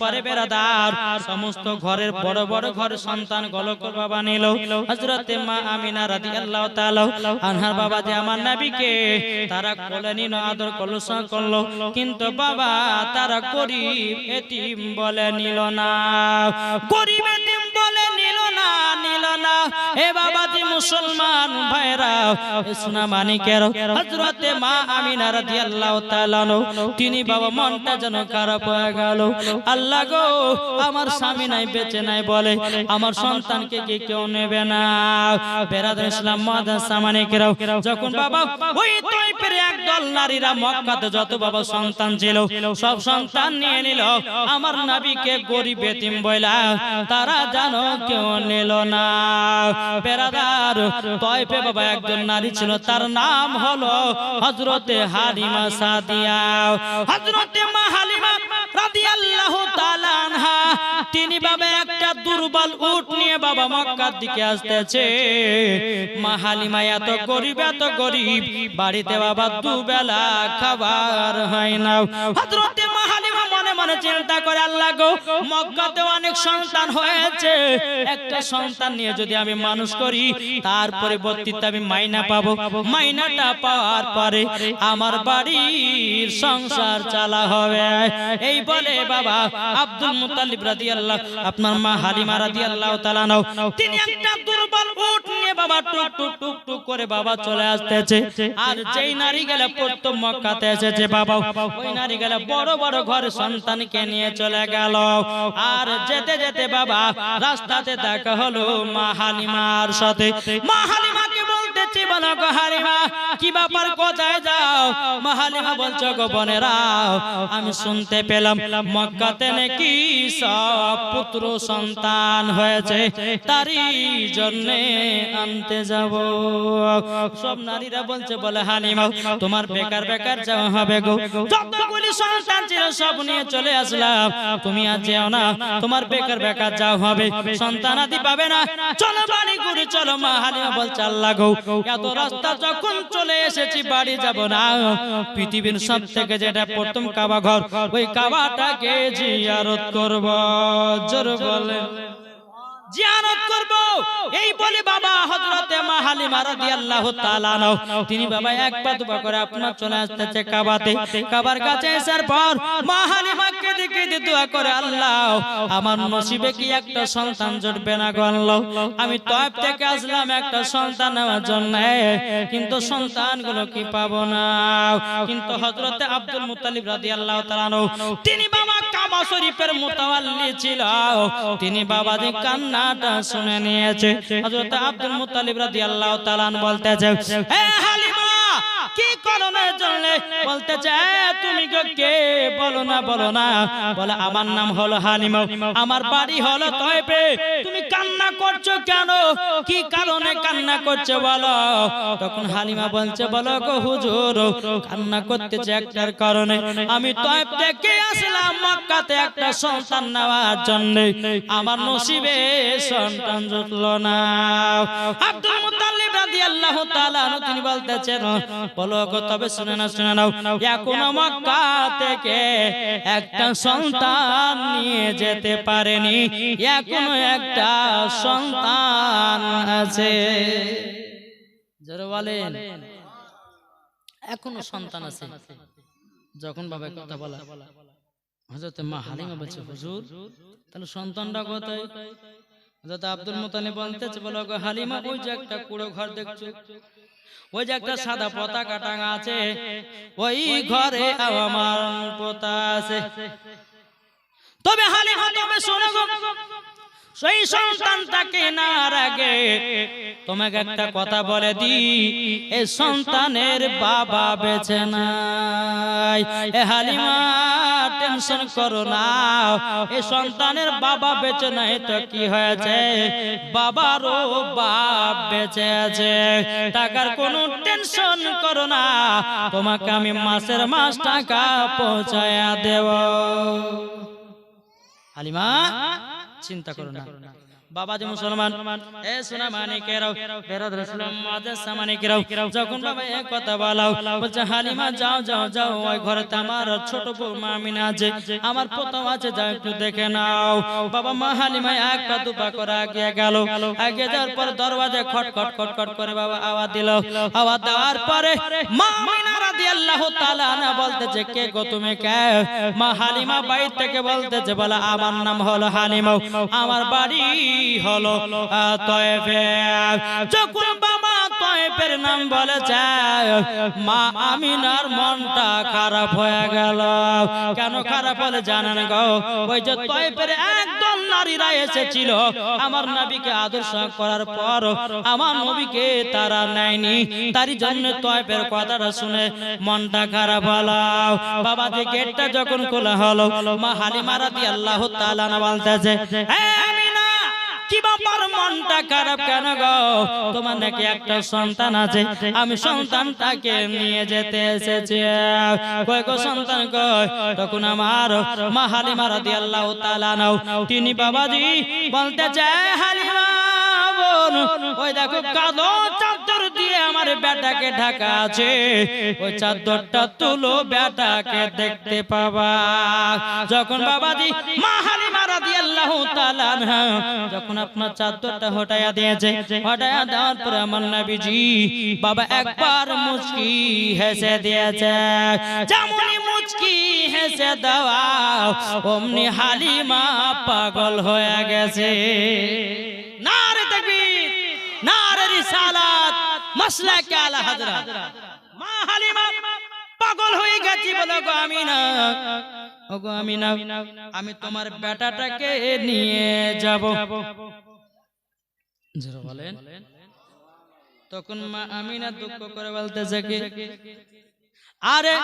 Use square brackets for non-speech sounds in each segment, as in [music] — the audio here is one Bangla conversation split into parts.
করে সমস্ত ঘরের বড় বড় ঘরের সন্তান গলকর বাবা নিল। মা আনহার বাবা যে আমার নাবিকে তারা কোলে নিল, আদর করল করল, কিন্তু বাবা তারা এতিম বলে নিল না। গরিব বলে নিল না, নিল মুসলমান ভাইরা ইসনা মানিকের হযরতে মা তিনি বাবা মনটা যেন খারাপ হয়ে গেল। আল্লাহ গো, আমার স্বামী নাই, বেঁচে নাই বলে, আমার সন্তানকে কি কেউ নেবে না? বেরাদার ইসলাম মাদ্রাসা মানিকের যখন বাবা ওই তৈপের একদল নারীরা মক্কাতে যত বাবা সন্তান ছিল, সব সন্তান নিয়ে নিল। আমার নাবিকে গরিব এতিম বইলা, তারা জানো কেউ নিল না। পেরাদার তয়পে বাবা একজন নারী ছিল, তার নাম হলো হজরতে হারিমা সাদিয়া। হজরতে মা হালিমা তিনি বাবা একটা দুর্বল উট নিয়ে বাবা মক্কার দিকে আসতেছে। মা হালিমা এত গরিব এত গরিব, বাড়িতে বাবা দুবেলা খাবার হয় না। হযরতে মা হালিমা চিন্তা করে, আল্লাহ গো মক্কাতে অনেক সন্তান হয়েছে। একটা সন্তান নিয়ে যদি আমি মানুষ করি, তার পরিবর্তিতে আমি মাইনা পাবো। মাইনাটা পাওয়ার পরে আমার বাড়ির সংসার চালা হবে। এই বলে বাবা আব্দুল মুতালিব রাদিয়াল্লাহ, আপনার মা হালিমা রাদিয়াল্লাহু তাআলা নাও। তিনি একটা দুর্বল উট বাবা টুক টুক টুক টুক করে বাবা চলে আসতেছে। আর যেই নারী গেলে প্রথম মক্কাতে এসেছে বাবা ওই নারী গেলে বড় বড় ঘরে সন্তানকে নিয়ে চলে গেল। আর যেতে যেতে বাবা রাস্তাতে দেখা হলো সাথে। বলতেছি, বলো কি ব্যাপার, কোথায় যাও? বলছো আমি শুনতে পেলাম মক্কাতে নাকি সব পুত্র সন্তান হয়েছে। তারই জন্য আনতে যাব। সব নারীরা বলছে, বলে, হালিমা, তোমার বেকার বেকার যাওয়া হবে গো। যতগুলি সন্তান ছিল, সব নিয়ে চলে আসলাম। তুমি আর যেও না, তোমার বেকার বেকার যাও হবে। সন্তান আদি পাবে না। চলো বাড়ি ঘুরে, চলো মা, হালিমা বলছে, আল্লাহ গো, এত রাস্তা যখন চলে এসেছি, বাড়ি যাব না। পৃথিবীর সব থেকে যেটা প্রথম কাবা ঘর, ওই কাবাটাকে জিয়ারত করব। জোর বলে জিয়ারত করব। এই বলে বাবা হযরতে রাদিয়াল্লাহু তাআলা নাও তিনি বাবা এক পা দুপা করে আপনার চলে আসতেছে কাবাতে। কাবার কাছে পর দেখে দিয়ে করে, আল্লাহ, আমার নসিবে কি একটা সন্তান জুটবে না আমি তয়েব থেকে আসলাম একটা সন্তান নেওয়ার জন্য, কিন্তু সন্তানগুলো কি পাবো না? কিন্তু হযরতে আব্দুল মুত্তালিব রাদিয়াল্লাহু তাআলা নাও তিনি বাবা কাবা শরীফের মুতাওয়াল্লি ছিল। তিনি বাবা যে কান্নাটা শুনে নিয়েছে। হযরত আব্দুল মুত্তালিব রাদিয়াল্লাহু তাআলা বলতেছে হে হালিমা কি করণের জন্য বলতেছে "এ, তুমি কে? বলো না বলো না। বলে আমার নাম হলো হালিমা আমার বাড়ি হলো তয়পে তুমি কান্না করছ কেন? কি কারণে কান্না করছ বলো? তখন হালিমা বলছে বলো গো হুজুর কান্না করতেছে একটার কারণে আমি তয়প থেকে আসলাম মক্কাতে একটা সন্তান নেওয়ার জন্য। আমার নসিবে সন্তান জুটলো না। আব্দুল মুত্তালিব রাদিয়াল্লাহু তাআলা তিনি বলতেছেন বলো তবে শুনে না শুনে নাও। এখনও মক্কা থেকে একটা সন্তান নিয়ে যেতে পারেনি। এখনও একটা সন্তান আছে। বলেন। এখনও সন্তান আছে। যখন বাবা কথা বলা। হযরত মা হালিমা বলছে, হুজুর, তাহলে সন্তানটা কোথায়? হযরত আব্দুল মুতালিব বলতেছে বলো গো হালিমা ওই যে একটা কুড়ো ঘর দেখছ? ওই যে একটা সাদা পতাকা টাঙা আছে ওই ঘরে আমার পোতা আছে। তবে হালিমা তবে শোনো সেই সন্তানটাকে নার আগে তোমাকে একটা কথা বলে দি এ সন্তানের বাবা বেঁচে নাই। এ হালিমা টেনশন করো না। এ সন্তানের বাবা বেঁচে নাই তো কি হয়েছে? বাবারও বাপ বেঁচে আছে। টাকার কোনো টেনশন করো না। তোমাকে আমি মাসের মাস টাকা পৌঁছায়া দেব। হালিমা চিন্তা করো না। মুসলমান এ সোনা যখন বাবা এক কথা বলাও বলছে হালিমা যাও যাও যাও ওই ঘরে আমার ছোট বউ মা আছে আমার প্রথম আছে যাও একটু দেখে নাও। বাবা মা হালিমা এক পা দুপা করে আগে গেল। আগে যাওয়ার পর দরওয়াজা খট খট খট খট করে বাবা আওয়াজ দিল। আওয়াজ দেওয়ার পরে মা আমিনা রাদিয়াল্লাহু তাআলা না বলতেছে কে গো তুমি কে? মা হালিমা বাইর থেকে বলতেছে বলে আমার নাম হলো হালিমা আমার বাড়ি হলো তয়েফে। যখন বাবা তয়েফের নাম বলেছে, মা আমিনার মনটা খারাপ হয়ে গেল। কেন খারাপ হলে জানেন গো? ওই যে তয়েফের একদল নারীরা এসেছিল। আমার নবীকে আদর্শ করার পর আমার নবীকে তারা নেয়নি। তারই জন্য তয়েফের কথাটা শুনে মনটা খারাপ হলো। বাবা যে গেটটা যখন খোলা হলো, মা হালিমারা দিয়ে আল্লাহ তাআলা বলতেছে "হে আমিনা, কি ব্যাপার মনটা খারাপ কেন গো? তোমার নাকি একটা সন্তান আছে। আমি সন্তানটাকে নিয়ে যেতে এসেছি। কয় গো সন্তান কয় তখন আমার মা হালিমা রাদিয়াল্লাহু তাআলা নাও। তিনি বাবাজি বলতে চায় হালিমা বোন ওই দেখো কালো দিয়ে আমার বেটাকে ঢাকা আছে। ওই চাদরটা তুলো বেটাকে দেখতে পাবা। যখন বাবাজি মা হালিমা রাদিয়াল্লাহু তাআলা যখন আপনার চাদরটা হটায়া দিয়েছে, হটায়া দেওয়ার পরে আমার নবীজি বাবা একবার মুচকি হেসে দিয়েছে, যেমনই মুচকি হেসে দেওয়া অমনি হালিমা পাগল হয়ে গেছে নারে তাকবীর নারে মাসলাকে আলা মা পাগল হয়ে আমিনা। আমি তোমার বেটাটাকে নিয়ে যাব। বলেন। তখন মা আমিনা দুঃখ করে বলতে কি, আরে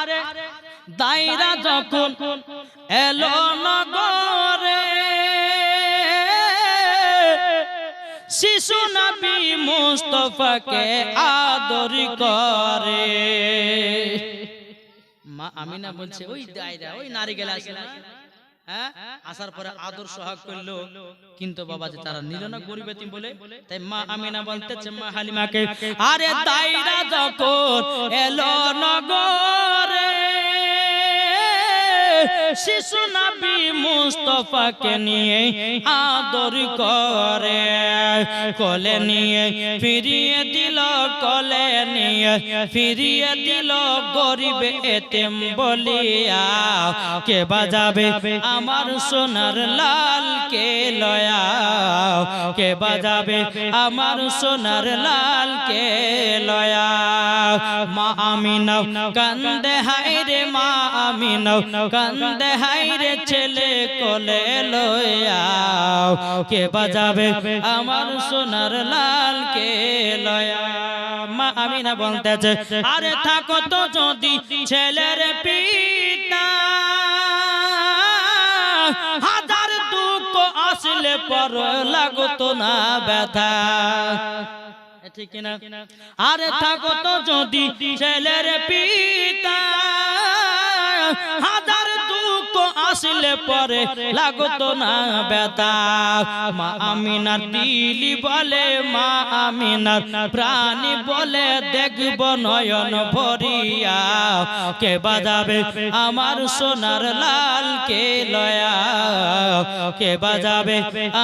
দাইরা যখন এলো নগরে শিশু নবী মুস্তফাকে আদর করে। মা আমিনা বলছে, ওই দায়রা, ওই নারী গেলা হ্যাঁ? আসার পরে আদর সোহাগ করল। কিন্তু বাবা যে তারা নিল না গরিব বলে, তাই মা আমিনা মা হালিমাকে, আরে দাইরা যখন এলো নগরে, শিশু নবী মুস্তফাকে নিয়ে আদর করে। কোলে নিয়ে, ফিরিয়ে দিল, কোলে নিয়ে, ফিরিয়ে দিল গরিব এতেম বলিয়া। কে বাজাবে? আমার সোনার লাল কে লয়া। কে বাজাবে? আমার সোনার লাল কে লয়া। মা আমিনা কান্দে হাইরে মা আমিনা কান্দে হাইরে ছেলে কোলে লয়া। কে বাজাবে? আমার সোনার লাল কে লয়া। মা আরে থাকো তো যদি ছেলের পিতা। হাজার দুঃখ আসলে পর লাগতো না ব্যথা। ঠিক আরে থাকো তো যদি ছেলের পিতা। হাজার আসলে পরে লাগতো না বেতা মা আমিনার তিলি বলে, মা আমিনার প্রাণী বলে, দেখব নয়ন ভরিয়া। কে বাজাবে আমার সোনার লাল, কে লয়া? কে বাজাবে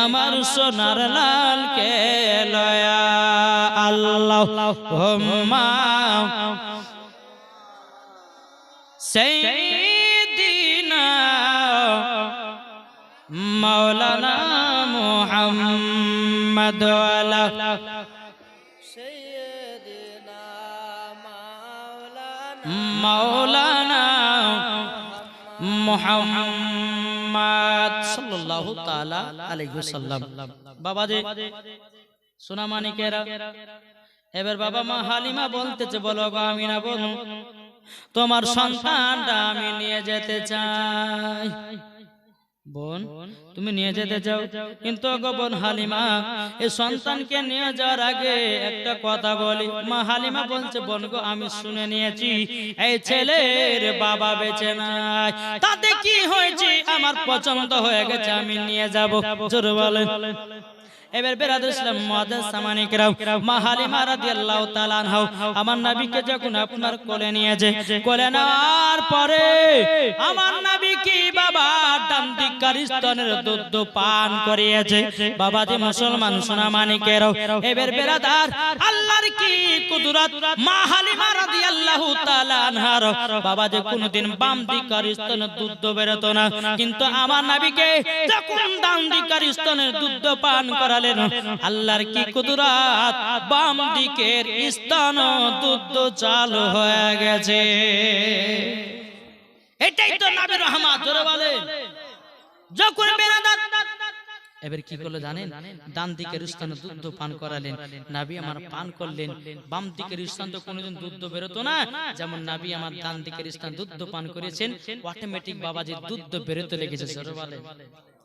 আমার সোনার লাল, কে লয়া? আল্লাহ হোম্মা সেই محمد وعلى مولانا মোহাম্মদ সাল্লাল্লাহু তাআলা আলাইহি ওয়াসাল্লাম বাবা যে সোনা মানিকেরা এবার বাবা মা হালিমা বলতেছে বলো গো আমিনা বলো তোমার সন্তানটা আমি নিয়ে যেতে চাই বোন তুমি নিয়ে যেতে চাও। কিন্তু গোপন বোন হালিমা এই সন্তানকে নিয়ে যাওয়ার আগে একটা কথা বলি। মা হালিমা বলছে বোন গো আমি শুনে নিয়েছি। এই ছেলের বাবা বেঁচে নাই। তাতে কি হয়েছে? আমার পছন্দ হয়ে গেছে আমি নিয়ে যাব। জোরে বলেন। এবার বেরাদ ইসলাম মুআজ্জাজ সামানিকরাম মা হালিমা রাদিয়াল্লাহু তাআলা আনহা, আমার নবীকে যখন আপনার কোলে নিয়েছে, কোলে নেওয়ার পরে আমার নবী কি বাবা ডান দিকার স্তনের দুধ পান করিয়েছে? বাবা যে মুসলমান সোনা মানিকেরও এবার বেরাদার আল্লাহর কি কুদরত? মা হালিমা রাদিয়াল্লাহু তাআলা আনহার বাবা যে কোনদিন বাম দিকার স্তনের দুধ বেরোতো না, কিন্তু আমার নবীকে যখন ডান দিকার স্তনের দুধ পান করালেন আল্লাহর কি কুদরত? বাম দিকের স্তন দুধ চালু হয়ে গেছে। এটাই তো নবী রহমত, জোরে বলেন। যখন বেরাদার এবার কি করল জানেন? ডান দিকের স্থানে দুধ পান করালেন। নাবি আমার পান করলেন। বাম দিকের স্থান তো কোনোদিন দুধ বেরোতো না। যেমন নাবি আমার ডান দিকের স্থান দুধ পান করেছেন অটোমেটিক বাবাজি দুধ বেরোতে লেগেছে, জোরে বলেন।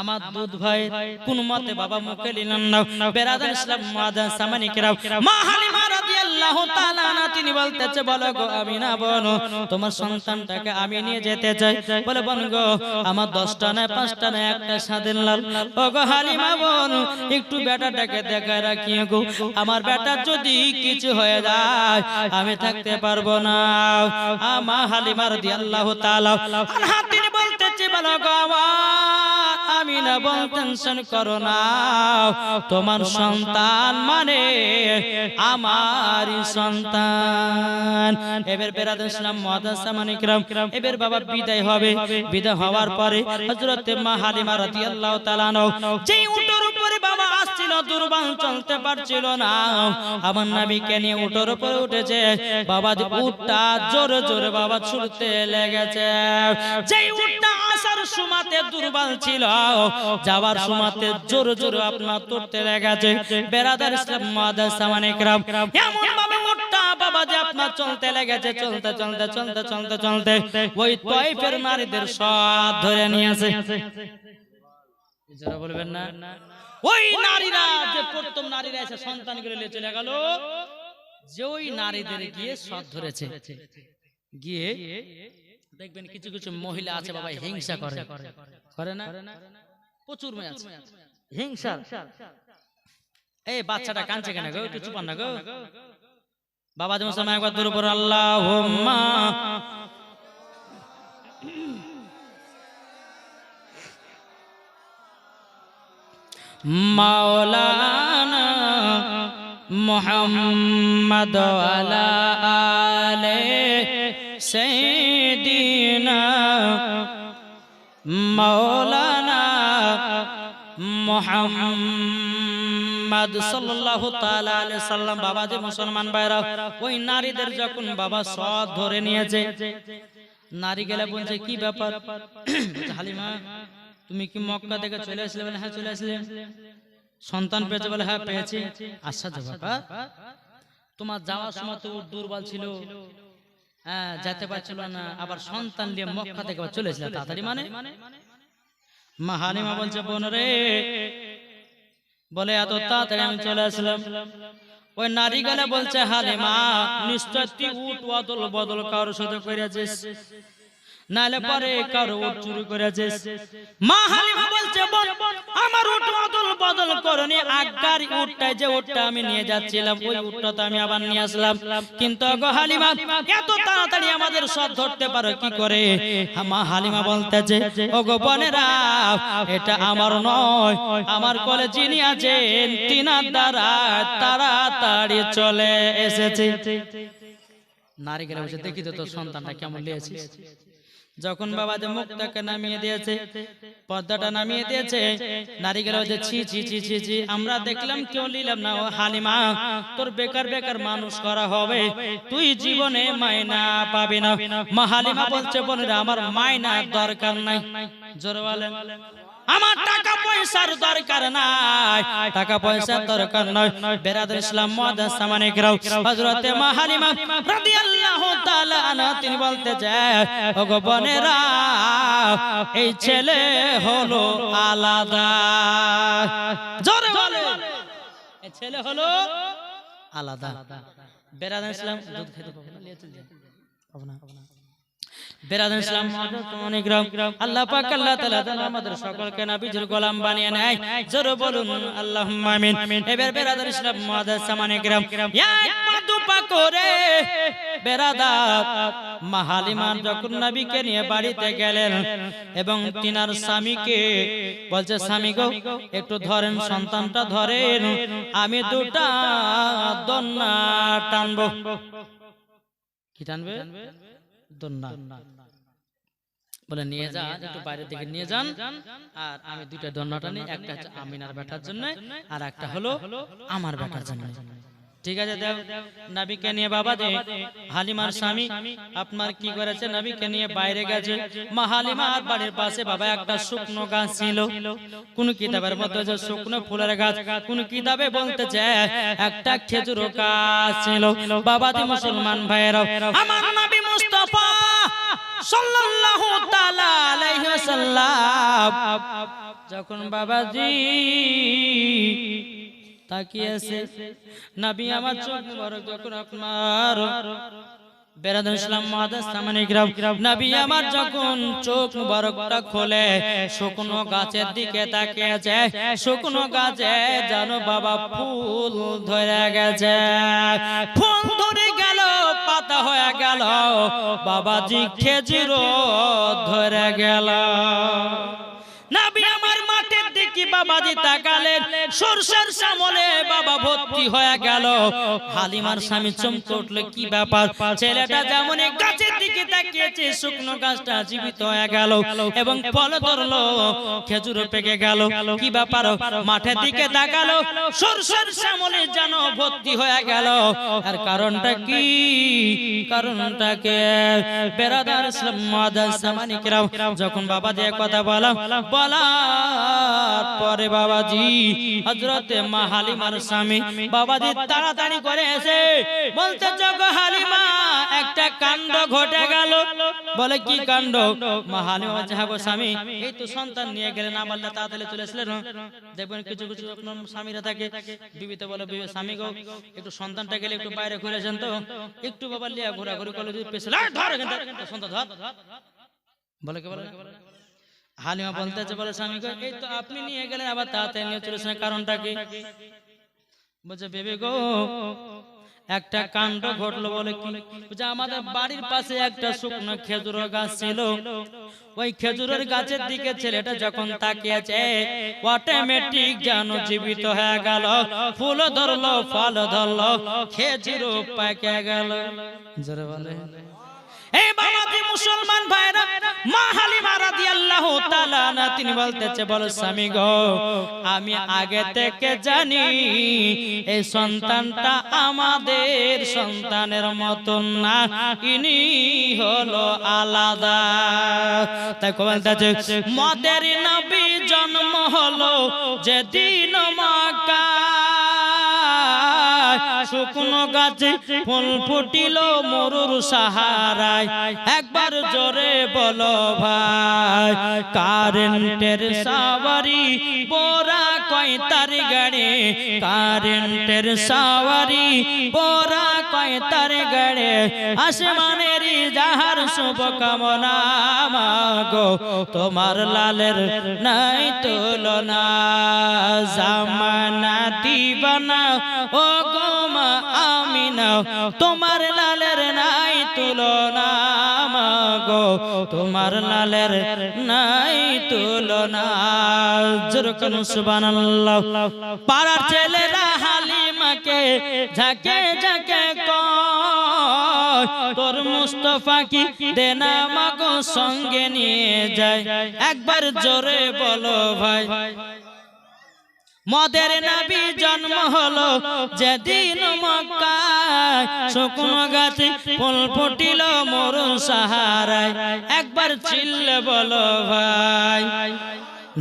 আমার দুধ ভাই কোন মতে বাবা মুখে নিলেন না। বেরাদার ইসলাম মাদান সামানিকরাও মা হালিমা রাদিয়াল্লাহু তাআলা না তিনি বলতেছে বলো গো আমি না বলো তোমার সন্তানটাকে আমি নিয়ে যেতে চাই। বলে বোন গো আমার দশটা না পাঁচটা না একটা স্বাধীন লাল। ও গো হালিমা বোন একটু বেটাটাকে দেখায় রাখি গো। আমার বেটার যদি কিছু হয়ে যায় আমি থাকতে পারব না। আমা হালিমা রাদিয়াল্লাহু তাআলা তিনি বলতেছে বলো গো আমার আমি এবং টেনশন করো না। তোমার সন্তান মানে আমার সন্তান। এবার বেরাদ ইসলাম মাদাসা মানিকরাম এবার বাবা বিদায় হবে। বিদায় হওয়ার পরে হযরত মা হালিমা রাদিয়াল্লাহু তাআলা যেই উটের উপরে দুর্বল চলতে পারছিল না। আমার নবীকে নিয়ে উটের উপরে উঠেছে। বাবা যে উটটা জোরে জোরে বাবা ছুটতে লেগেছে। যেই উটটা আসার সুমাতে দুর্বল ছিল, যাওয়ার সুমাতে জোরে জোরে আপনার তুলতে লেগেছে। বেরাদার ইসলাম মাদাসা মানিকরাম এমন ভাবে উটটা বাবা যে আপনার চলতে লেগেছে, চলতে চলতে চলতে চলতে চলতে। ওই তয়ফের নারীদের সব ধরে নিয়েছে। যারা বলবেন না? ওই নারীরা যে প্রথম নারীরা এসে সন্তানগুলো চলে গেল যে ওই নারীদের গিয়ে সব ধরেছে। গিয়ে দেখবেন কিছু কিছু মহিলা আছে বাবা হিংসা করে। করে। না? প্রচুর মেয়ে আছে। হিংসা। এই বাচ্চাটা কাঁদছে কেন গো? একটু চুপান না গো। বাবা যেমন সময় একবার দূর উপর আল্লাহ মাওলানা মোহাম্মদ আলা সাইয়্যিদিনা মাওলানা মোহাম্মদ সাল্লাল্লাহু তাআলা আলাইহি সাল্লাম। বাবা যে মুসলমান ভাইরা, ওই নারীদের যখন বাবা সব ধরে নিয়েছে, নারী গেলে বলছে, কি ব্যাপার? [clears throat] হালিমা তুমি কি মক্কা থেকে চলে আসলে বলে হ্যাঁ চলে আসলে। সন্তান পেয়েছে বলে হ্যাঁ পেয়েছি আচ্ছা যে বাবা তোমার যাওয়ার সময় তো দুর্বল ছিল। হ্যাঁ যেতে পারছিল না। আবার সন্তান নিয়ে মক্কা থেকে চলে এসেছিল তাড়াতাড়ি মানে? মা হালিমা বলছে বোন রে বলে এত তাড়াতাড়ি আমি চলে আসলাম। ওই নারী গেলে বলছে হালিমা নিশ্চয় তুই উট বদল বদল কারোর সাথে করেছিস নালে পরে কারও উট চুরি করেছিস। মা হালিমা বলছে বোন আমার উট বদল বদল করনি আগার উটটা যে উটটা আমি নিয়ে যাচ্ছিলাম ওই উটটা তো আমি আবার নিয়ে আসলাম। কিন্তু গো হালিমা এত তাড়াতাড়ি আমাদের সব ধরতে পারো কি করে? মা হালিমা বলতেছে ও গো বোনেরা এটা আমার নয় আমার কোলে যিনি আছেন তিনার দ্বারা তাড়াতাড়ি চলে এসেছে। নারী গেলে বসে দেখি তো তোর সন্তানটা কেমন লিয়েছিস যখন বাবা যে মুখটাকে নামিয়ে দিয়েছে পদ্মাটা নামিয়ে দিয়েছে নারী গেল যে ছি ছি ছি ছি ছি আমরা দেখলাম কেউ নিলাম না ও হালিমা তোর বেকার বেকার মানুষ করা হবে তুই জীবনে মায়না পাবি না মা হালিমা বলছে বোনেরা আমার মায়না দরকার নাই। জোরে বলেন। আমার টাকা পয়সার দরকার নাই। টাকা পয়সার দরকার নয় বেরাদুল ইসলাম মুআদ্দাস সামানে কিরাও হযরতে মা হালিমা রাদিয়াল্লাহু তাআলা আনহা তিনি বলতে চায় ওগো বোনেরা এই ছেলে হলো আলাদা। জোরে বলে এই ছেলে হলো আলাদা। বেরাদুল ইসলাম দুধ খেতে পাবো না। লিয়ে চলে যাও। পাবো না। বেরাদুল ইসলাম অনেক গ্রাম আল্লাহ পাক আল্লাহ তাআলা আমাদের সকলকে নবীর গোলাম বানিয়ে নেয়। জোরে বলুন আল্লাহুম্মা আমিন। এবার বেরাদুল ইসলাম মুআদ্দাস সামানে গ্রাম এক পা দুপা করে। বেরাদার মাহালিমান যখন নবীকে নিয়ে বাড়িতে গেলেন এবং তিনার স্বামীকে বলছে স্বামী গো একটু ধরেন সন্তানটা ধরেন। আমি দুটা দন্না টানবো। কি টানবে? বলে নিয়ে যান একটু দিকে নিয়ে যান। আর আমি দুইটা একটা আমিনার ব্যাটার জন্য আর একটা হলো আমার ব্যাটার জন্য ঠিক আছে, দেব। নাবিকে নিয়ে বাবা যে হালিমার স্বামী, আপনার কি করেছে? নাবিকে নিয়ে বাইরে গেছে। মা হালিমার বাড়ির পাশে বাবা একটা শুকনো গাছ ছিল। কোন কিতাবের মধ্যে যে শুকনো ফুলের গাছ, কোন কিতাবে বলতে চায় একটা খেজুর গাছ ছিল। বাবা দি মুসলমান ভাইয়েরা, আমার নবী মুস্তাফা সাল্লাল্লাহু তাআলা আলাইহি ওয়াসাল্লাম। যখন বাবাজি তাকিয়েছে নবী আমার চোখ মুবারক যখন আপনার বেরাদুল ইসলাম মুআদ্দাস সামানি গ্রাম নবী আমার যখন চোখ মুবারকটা খোলে শুকনো গাছের দিকে তাকিয়েছে শুকনো গাছে জানো বাবা ফুল ধরে গেছে। ফুল ধরে গেল পাতা হয়ে গেল। বাবাজি খেজুর ধরে গেল। তাকালেন, সরষের বাবা ভর্তি হয়ে গেল। হালিমার স্বামী চমকে উঠল, কি ব্যাপার? ছেলেটা যেমন গাছের দিকে তাকিয়েছে, শুকনো গাছটা জীবিত হয়ে গেল এবং ফল ধরলো, খেজুর পেকে গেল। কি ব্যাপার? মাঠের দিকে তাকালো, সরষের সামনে যেন ভর্তি হয়ে গেল। আর কারণটা কি? কারণটাকে বেরাদার ইসলাম যখন বাবা দিয়ে কথা বলা, বলার পরে বাবাজি হজরতে মা হালিমার স্বামী বাবাজি তাড়াতাড়ি করে এসে বলতে হালিমা একটা কাণ্ড ঘটে গেল। বলে কি কাণ্ড? মা হালিমা হ্যাঁ স্বামী এই তো সন্তান নিয়ে গেলেন আমার তাড়াতাড়ি চলে দেখবেন কিছু কিছু স্বামীরা থাকে বিবিতে বলে বিবি স্বামী গো একটু সন্তানটা গেলে একটু বাইরে ঘুরেছেন তো। একটু বাবা লিয়া ঘোরাঘুরি করলে যদি "এই, ধর সন্তান ধর। বলে কে বলে? হালিমা বলতেছে বলে স্বামী এই তো আপনি নিয়ে গেলেন আবার তাড়াতাড়ি নিয়ে চলেছেন কারণটা কি? বলছে বেবে গো একটা কাণ্ড ঘটলো বলে কি? বলছে আমাদের বাড়ির পাশে একটা শুকনো খেজুর গাছ ছিল। ওই খেজুরের গাছের দিকে ছেলেটা যখন তাকিয়েছে অটোমেটিক যেন জীবিত হয়ে গেল ফুল ধরলো ফল ধরলো খেজুর পাকে গেল। জোরে বলে। এই বাবাজি মুসলমান ভাইরা, মা হালিমা রাদিয়াল্লাহু তাআলা না তিনি বলতেছে, বলো স্বামী গো, আমি আগে থেকে জানি, এই সন্তানটা আমাদের সন্তানের মতন না, ইনি হলো আলাদা। তাই বলতেছে, মদের নবী জন্ম হলো যেদিন মক্কা শুকনো গাছে, ফুল ফুটিল মরুর সাহারায়। একবার জোরে বলো ভাই, কারেন্টের সাওয়ারি, বোরা কয় তার গাড়ি? কারেন্টের সাওয়ারি, বোরা কয় তার গাড়ি? আসমানের যাহার শুভ কামনা মাগো, তোমার লালের নাই তুলনা। জামানা দিবানা ও গোমা আমিনা তোমার লালের নাই তুলনা মাগো, তোমার লালের নাই তুলনা। যেরকম সুবহানাল্লাহ। পাড়ার ছেলেরা হালিমাকে ঝাঁকে ঝাঁকে কয়, তোর মুস্তফা কি দেনা মাগো সঙ্গে নিয়ে যায়? একবার জোরে বলো ভাই। মদের নবী জন্ম হলো যেদিন মক্কায়। শুকনো গাছে ফুল ফুটিল মরু সাহারায়। একবার চিল্লে বলো ভাই।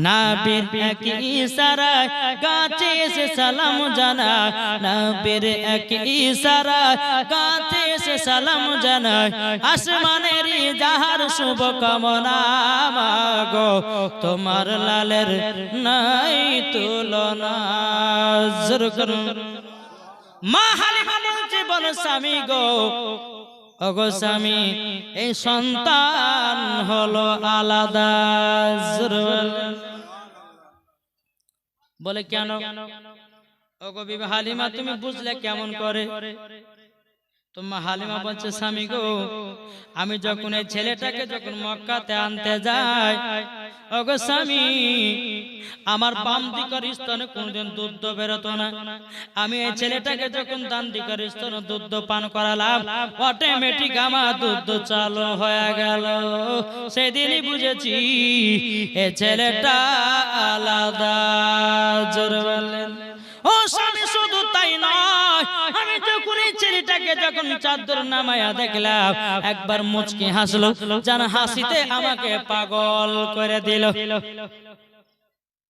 নাবির এক ইশারায় গাছে এসে সালাম জানায় নাবির এক ইশারায় গাছে এসে সালাম জানায় আসমানের যাহার শুভ কামনা মাগো, তোমার লালের নাই তুলনা। জোর করুন। মা হালিমা বলছে, বল স্বামী গো ওগো স্বামী এই সন্তান হলো আলাদা বলে কেন? ওগো বিবাহ হালিমা তুমি বুঝলে কেমন করে? তোমার হালিমা বলছে স্বামী গো আমি যখন এই ছেলেটাকে যখন মক্কাতে আনতে যাই ওগো স্বামী আমার বাম দিকের স্তনে কোনদিন দুধ বেরোতো না। আমি এই ছেলেটাকে যখন ডান দিকের স্তনে দুধ পান করালাম অটোমেটিক আমার দুধ চালু হয়ে গেল। সেদিনই বুঝেছি এ ছেলেটা আলাদা জোরে বললেন ও স্বামী শুধু তাই নয় আমি ছেলেটাকে যখন চাদর নামায়া দেখলাম, একবার মুচকি হাসলো যেন হাসিতে আমাকে পাগল করে দিল।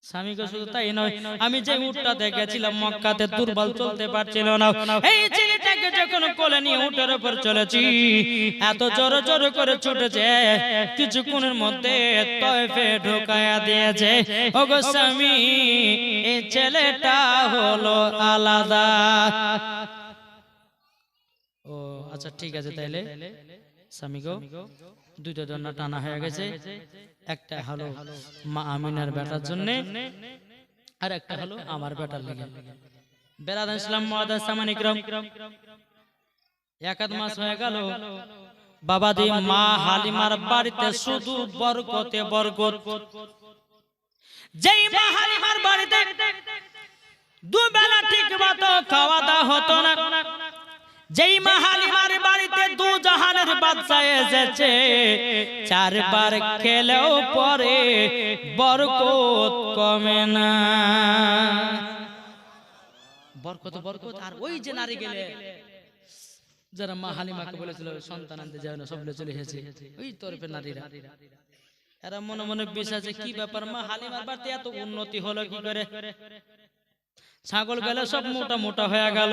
স্বামীকে শুধু তাই নয়, আমি যে উটটা দেখেছিলাম মক্কাতে দুর্বল চলতে পারছিল না। এই ছেলেটাকে যখন কোলে নিয়ে উটের উপর চলেছি, এত জোরে জোরে করে ছুটেছে, কিছুক্ষণের মধ্যে তয়ফে ঢোকায়া দিয়েছে। ওগো স্বামী, এই ছেলেটা হলো আলাদা। আচ্ছা ঠিক আছে তাইলে। স্বামী গো দুইটা দন্না টানা হয়ে গেছে। একটা হলো মা আমিনার বেটার জন্য, আর একটা হলো আমার বেটার লেগে। ইসলাম মাস হয়ে গেল। বাবা দি মা হালিমার বাড়িতে শুধু বরকতে বরকত। যেই মা হালিমার বাড়িতে ঠিক মতো খাওয়া দাওয়া হতো না। যেই মা হালিমার বাড়িতে দু জাহানের বাচ্চা এসেছে, চারবার খেলেও পরে বরকত কমে না। বরকত বরকত, আর ওই যে নারী গেলে, যারা মা হালিমাকে বলেছিল, সন্তান আনতে যায় না সবলে চলে এসেছে। ওই তরফে নারীরা। এরা মনে মনে বিশ্বাস কি ব্যাপার মা হালিমার বাড়িতে এত উন্নতি হলো কি করে? ছাগল গেলে সব মোটা মোটা হয়ে গেল।